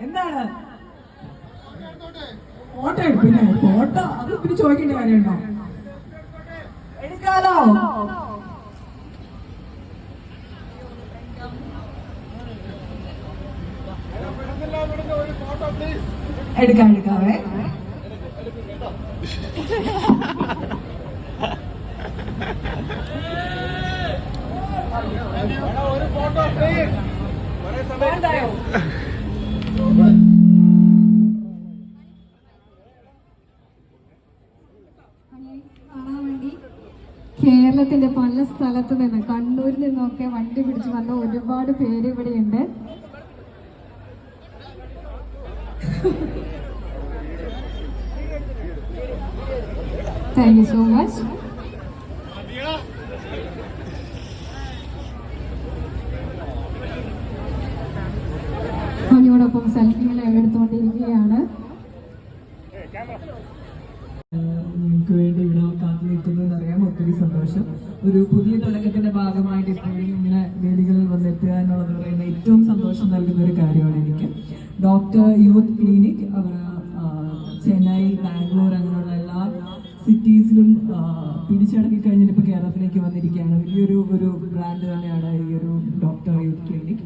എന്താണ്? ഫോട്ടോ പിന്നെ ഫോട്ടോ അത് പിന്നെ ചോദിക്കേണ്ട കാര്യമുണ്ടോ? എടുക്കാലോ? എടുക്കാം എടുക്കാവേ. വേണ്ടായോ കാണാൻ വേണ്ടി കേരളത്തിന്റെ പല സ്ഥലത്തു നിന്ന് കണ്ണൂരിൽ നിന്നൊക്കെ വണ്ടി പിടിച്ച് വന്ന ഒരുപാട് പേര് ഇവിടെയുണ്ട്. താങ്ക് യു സോ മച്ച് മണിയോടൊപ്പം സെൽഫികൾ എടുത്തുകൊണ്ടിരിക്കുകയാണ്. നിങ്ങൾക്ക് വേണ്ടി ഇവിടെ കാത്തു നിൽക്കുന്നതെന്ന് അറിയാം ഒത്തിരി സന്തോഷം. ഒരു പുതിയ തുടക്കത്തിന്റെ ഭാഗമായിട്ട് ഇപ്പോഴും ഇങ്ങനെ വേദികളിൽ വന്നെത്തുക എന്നുള്ളത് പറയുന്ന ഏറ്റവും സന്തോഷം നൽകുന്ന ഒരു കാര്യമാണ് എനിക്ക്. ഡോക്ടർ യൂത്ത് ക്ലിനിക് അവർ ചെന്നൈ ബാംഗ്ലൂർ അങ്ങനെയുള്ള എല്ലാ സിറ്റീസിലും പിടിച്ചടക്കി കഴിഞ്ഞിട്ട് ഇപ്പോൾ കേരളത്തിലേക്ക് വന്നിരിക്കുകയാണ്. ഒരു ഒരു ബ്രാൻഡ് തന്നെയാണ് ഈ ഒരു ഡോക്ടർ യൂത്ത് ക്ലിനിക്.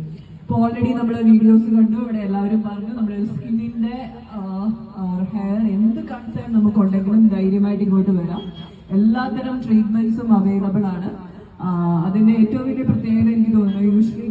ഇപ്പോൾ ഓൾറെഡി നമ്മൾ വീഡിയോസ് കണ്ടു. ഇവിടെ എല്ലാവരും പറഞ്ഞു നമ്മുടെ സ്കിന്നിന്റെ ഹെയർ എന്ത് കൺസേൺ നമുക്കുണ്ടെങ്കിലും ധൈര്യമായിട്ട് ഇങ്ങോട്ട് വരാം. എല്ലാത്തരം ട്രീറ്റ്മെന്റ്സും അവൈലബിൾ ആണ്. അതിന്റെ ഏറ്റവും വലിയ പ്രത്യേകത എനിക്ക് തോന്നുന്നു യൂഷ്വലി